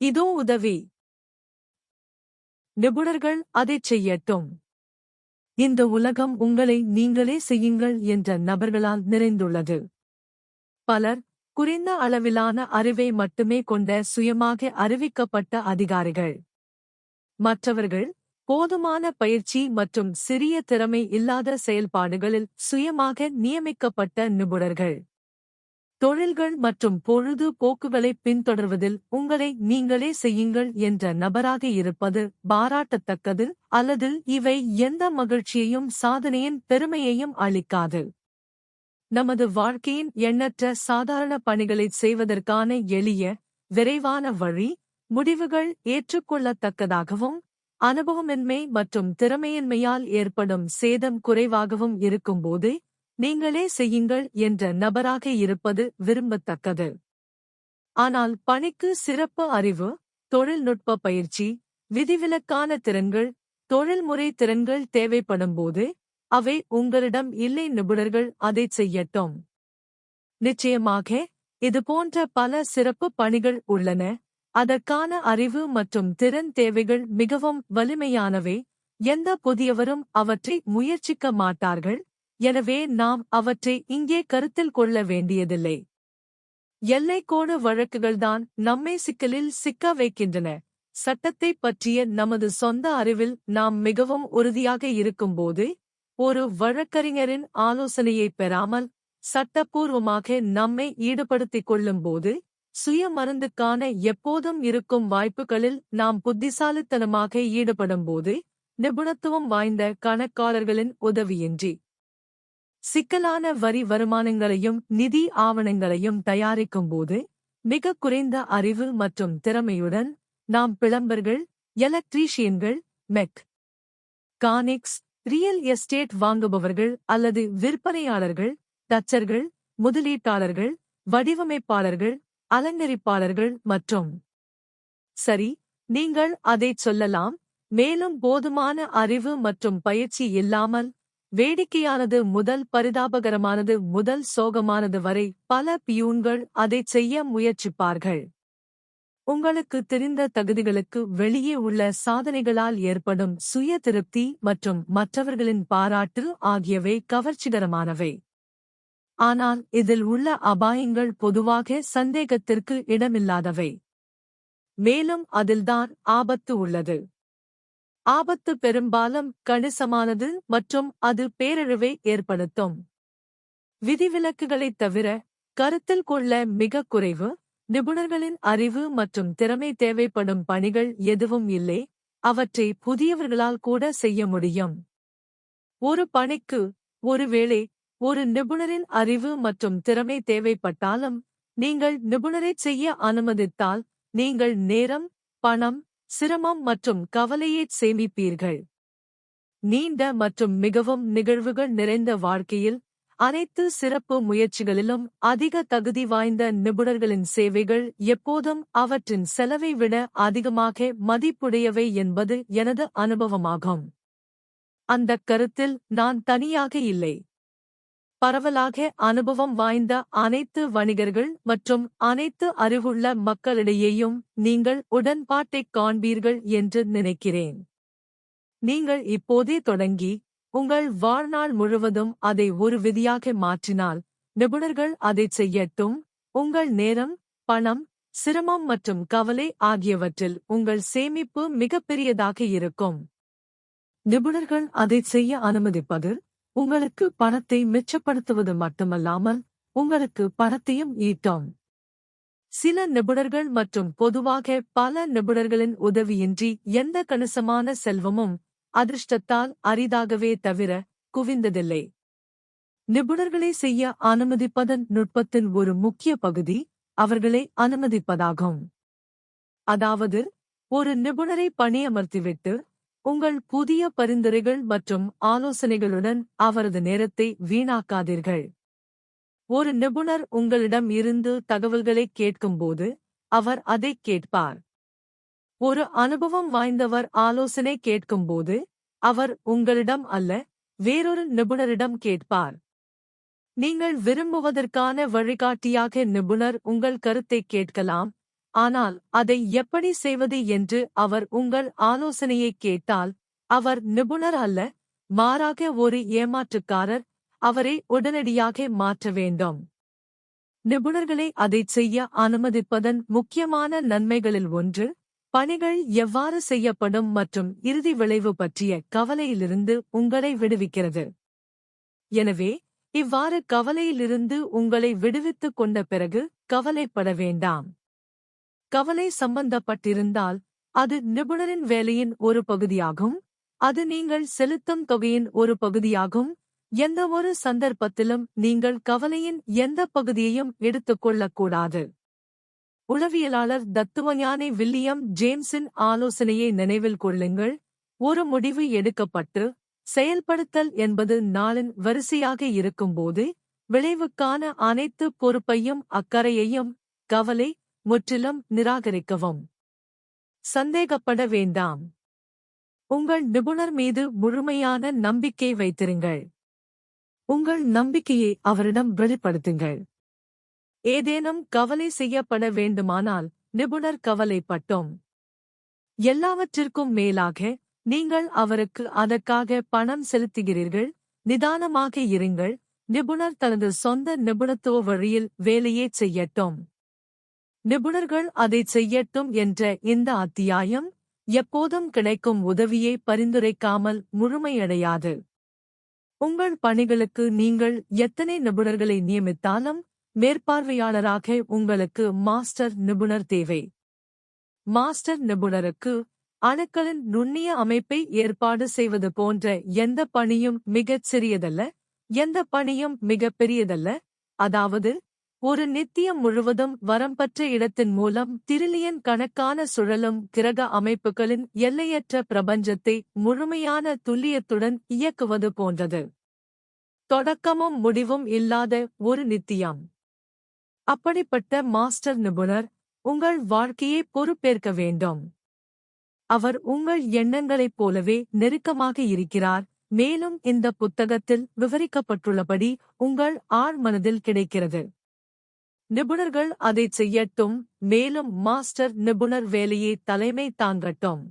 இதோ உதவி. நிபுணர்கள் அதைச் செய்யட்டும். இந்த உலகம் உங்களை நீங்களே செய்யுங்கள் என்ற நபர்களால் நிறைந்துள்ளது. பலர் குறைந்த அளவிலான அறிவை மட்டுமே கொண்ட சுயமாக அறிவிக்கப்பட்ட அதிகாரிகள். மற்றவர்கள் போதுமான பயிற்சி மற்றும் சிறிய திறமை இல்லாத செயல்பாடுகளில் சுயமாக நியமிக்கப்பட்ட நிபுணர்கள். தொழில்கள் மற்றும் பொழுது போக்குகளை பின்தொடர்வதில் உங்களை நீங்களே செய்யுங்கள் என்ற நபராக இருப்பது பாராட்டத்தக்கது அல்லது இவை எந்த மகிழ்ச்சியையும் சாதனையின் பெருமையையும் அளிக்காது. நமது வாழ்க்கையின் எண்ணற்ற சாதாரண பணிகளைச் செய்வதற்கான எளிய விரைவான வழி முடிவுகள் ஏற்றுக்கொள்ளத்தக்கதாகவும் அனுபவமின்மை மற்றும் திறமையின்மையால் ஏற்படும் சேதம் குறைவாகவும் இருக்கும்போது நீங்களே செய்யுங்கள் என்ற நபராக இருப்பது விரும்பத்தக்கது. ஆனால் பணிக்கு சிறப்பு அறிவு தொழில்நுட்ப பயிற்சி விதிவிலக்கான திறன்கள் தொழில்முறை திறன்கள் தேவைப்படும்போது அவை உங்களிடம் இல்லை நிபுணர்கள் அதைச் செய்யட்டும். நிச்சயமாக இதுபோன்ற பல சிறப்பு பணிகள் உள்ளன. அதற்கான அறிவு மற்றும் திறன் தேவைகள் மிகவும் வலிமையானவை. எந்த புதியவரும் அவற்றை முயற்சிக்க மாட்டார்கள். எனவே நாம் அவற்றை இங்கே கருத்தில் கொள்ள வேண்டியதில்லை. எல்லைக்கோடு வழக்குகள்தான் நம்மை சிக்கலில் சிக்க வைக்கின்றன. சட்டத்தை பற்றிய நமது சொந்த அறிவில் நாம் மிகவும் உறுதியாக இருக்கும்போது ஒரு வழக்கறிஞரின் ஆலோசனையைப் பெறாமல் சட்டப்பூர்வமாக நம்மை ஈடுபடுத்திக் கொள்ளும்போது சுய மருந்துக்கான எப்போதும் இருக்கும் வாய்ப்புகளில் நாம் புத்திசாலித்தனமாக ஈடுபடும்போது நிபுணத்துவம் வாய்ந்த கணக்காளர்களின் உதவியின்றி சிக்கலான வரி வருமானங்களையும் நிதி ஆவணங்களையும் தயாரிக்கும்போது மிக குறைந்த அறிவு மற்றும் திறமையுடன் நாம் பிளம்பர்கள் எலக்ட்ரீஷியன்கள் மெக் கானிக்ஸ் ரியல் எஸ்டேட் வாங்குபவர்கள் அல்லது விற்பனையாளர்கள் தச்சர்கள் முதலீட்டாளர்கள் வடிவமைப்பாளர்கள் அலங்கரிப்பாளர்கள் மற்றும் சரி நீங்கள் அதைச் சொல்லலாம். மேலும் போதுமான அறிவு மற்றும் பயிற்சி இல்லாமல் வேடிக்கையானது முதல் பரிதாபகரமானது முதல் சோகமானது வரை பல பியூன்கள் அதைச் செய்ய முயற்சிப்பார்கள். உங்களுக்கு தெரிந்த தகுதிகளுக்கு வெளியே உள்ள சாதனைகளால் ஏற்படும் சுய திருப்தி மற்றும் மற்றவர்களின் பாராட்டு ஆகியவை கவர்ச்சிகரமானவை. ஆனால் இதில் உள்ள அபாயங்கள் பொதுவாக சந்தேகத்திற்கு இடமில்லாதவை. மேலும் அதில்தான் ஆபத்து உள்ளது. ஆபத்து பெரும்பாலும் கணிசமானது மற்றும் அது பேரழிவை ஏற்படுத்தும். விதிவிலக்குகளைத் தவிர கருத்தில் கொள்ள மிக குறைவு நிபுணர்களின் அறிவு மற்றும் திறமை தேவைப்படும் பணிகள் எதுவும் இல்லை அவற்றை புதியவர்களால் கூட செய்ய முடியும். ஒரு பணிக்கு ஒருவேளை ஒரு நிபுணரின் அறிவு மற்றும் திறமை தேவைப்பட்டாலும் நீங்கள் நிபுணரைச் செய்ய அனுமதித்தால் நீங்கள் நேரம் பணம் சிரமம் மற்றும் கவலையைச் சேமிப்பீர்கள். நீண்ட மற்றும் மிகவும் நிகழ்வுகள் நிறைந்த வாழ்க்கையில் அனைத்து சிறப்பு முயற்சிகளிலும் அதிக தகுதி வாய்ந்த நிபுணர்களின் சேவைகள் எப்போதும் அவற்றின் செலவை விட அதிகமாக மதிப்புடையவை என்பது எனது அனுபவமாகும். அந்தக் கருத்தில் நான் தனியாக இல்லை. பரவலாக அனுபவம் வாய்ந்த அனைத்து வணிகர்கள் மற்றும் அனைத்து அறிவுள்ள மக்களிடையேயும் நீங்கள் உடன்பாட்டைக் காண்பீர்கள் என்று நினைக்கிறேன். நீங்கள் இப்போதே தொடங்கி உங்கள் வாழ்நாள் முழுவதும் அதை ஒரு விதியாக மாற்றினால் நிபுணர்கள் அதைச் செய்யட்டும். உங்கள் நேரம் பணம் சிரமம் மற்றும் கவலை ஆகியவற்றில் உங்கள் சேமிப்பு மிகப்பெரியதாக இருக்கும். நிபுணர்கள் அதைச் செய்ய அனுமதிப்பது உங்களுக்கு பணத்தை மிச்சப்படுத்துவது மட்டுமல்லாமல் உங்களுக்கு பணத்தையும் ஈட்டும். சில நிபுணர்கள் மற்றும் பொதுவாக பல நிபுணர்களின் உதவியின்றி எந்த கணிசமான செல்வமும் அதிர்ஷ்டத்தால் அரிதாகவே தவிர குவிந்ததில்லை. நிபுணர்களை செய்ய அனுமதிப்பதன் நுட்பத்தின் ஒரு முக்கிய பகுதி அவர்களை அனுமதிப்பதாகும். அதாவது ஒரு நிபுணரை பணியமர்த்திவிட்டு உங்கள் புதிய பரிந்துரைகள் மற்றும் ஆலோசனைகளுடன் அவரது நேரத்தை வீணாக்காதீர்கள். ஒரு நிபுணர் உங்களிடம் இருந்து தகவல்களைக் கேட்கும்போது அவர் அதைக் கேட்பார். ஒரு அனுபவம் வாய்ந்தவர் ஆலோசனை கேட்கும்போது அவர் உங்களிடம் அல்ல வேறொரு நிபுணரிடம் கேட்பார். நீங்கள் விரும்புவதற்கான வழிகாட்டியாக நிபுணர் உங்கள் கருத்தைக் கேட்கலாம் ஆனால் அதை எப்படி செய்வது என்று அவர் உங்கள் ஆலோசனையை கேட்டால் அவர் நிபுணர் அல்ல மாறாக ஒரு ஏமாற்றுக்காரர் அவரை உடனடியாக மாற்ற வேண்டும். நிபுணர்களை அதைச் செய்ய அனுமதிப்பதன் முக்கியமான நன்மைகளில் ஒன்று பணிகள் எவ்வாறு செய்யப்படும் மற்றும் இறுதி விளைவு பற்றிய கவலையிலிருந்து உங்களை விடுவிக்கிறது. எனவே இவ்வாறு கவலையிலிருந்து உங்களை விடுவித்துக் கொண்ட பிறகு கவலைப்பட வேண்டாம். கவலை சம்பந்தப்பட்டிருந்தால் அது நிபுணரின் வேலையின் ஒரு பகுதியாகும். அது நீங்கள் செலுத்தும் தொகையின் ஒரு பகுதியாகும். எந்தவொரு சந்தர்ப்பத்திலும் நீங்கள் கவலையின் எந்த பகுதியையும் எடுத்துக்கொள்ளக்கூடாது. உளவியலாளர் தத்துவஞானி வில்லியம் ஜேம்ஸின் ஆலோசனையை நினைவில் கொள்ளுங்கள். ஒரு முடிவு எடுக்கப்பட்டு செயல்படுத்தல் என்பது நாளின் வரிசையாக இருக்கும்போது விளைவுக்கான அனைத்து பொறுப்பையும் அக்கறையையும் கவலை முற்றிலும் நிராகரிக்கவும். சந்தேகப்பட வேண்டாம். உங்கள் நிபுணர் மீது முழுமையான நம்பிக்கை வைத்திருங்கள். உங்கள் நம்பிக்கையை அவரிடம் வெளிப்படுத்துங்கள். ஏதேனும் கவலை செய்யப்பட வேண்டுமானால் நிபுணர் கவலைப்பட்டோம். எல்லாவற்றிற்கும் மேலாக நீங்கள் அவருக்கு அதற்காக பணம் செலுத்துகிறீர்கள். நிதானமாக இருங்கள். நிபுணர் தனது சொந்த நிபுணத்துவ வழியில் வேலையே செய்யட்டும். நிபுணர்கள் அதை செய்யட்டும் என்ற இந்த அத்தியாயம் எப்போதும் கிடைக்கும் உதவியை பரிந்துரைக்காமல் முழுமையடையாது. உங்கள் பணிகளுக்கு நீங்கள் எத்தனை நிபுணர்களை நியமித்தாலும் மேற்பார்வையாளராக உங்களுக்கு மாஸ்டர் நிபுணர் தேவை. மாஸ்டர் நிபுணருக்கு அணுக்களின் நுண்ணிய அமைப்பை ஏற்பாடு செய்வது போன்ற எந்த பணியும் மிகச் சிறியதல்ல எந்த பணியும் மிகப் பெரியதல்ல அதாவது ஒரு நித்தியம் முழுவதும் வரம்பற்ற இடத்தின் மூலம் திரிலியன் கணக்கான சுழலும் கிரக அமைப்புகளின் எல்லையற்ற பிரபஞ்சத்தை முழுமையான துல்லியத்துடன் இயக்குவது போன்றது. தொடக்கமும் முடிவும் இல்லாத ஒரு நித்தியம். அப்படிப்பட்ட மாஸ்டர் நிபுணர் உங்கள் வாழ்க்கையை பொறுப்பேற்க வேண்டும். அவர் உங்கள் எண்ணங்களைப் போலவே நெருக்கமாக இருக்கிறார். மேலும் இந்த புத்தகத்தில் விவரிக்கப்பட்டுள்ளபடி உங்கள் ஆழ் மனதில் கிடைக்கிறது. நிபுணர்கள் அதைச் செய்யட்டும் மேலும் மாஸ்டர் நிபுணர் வேலையை தலைமை தாங்கட்டும்.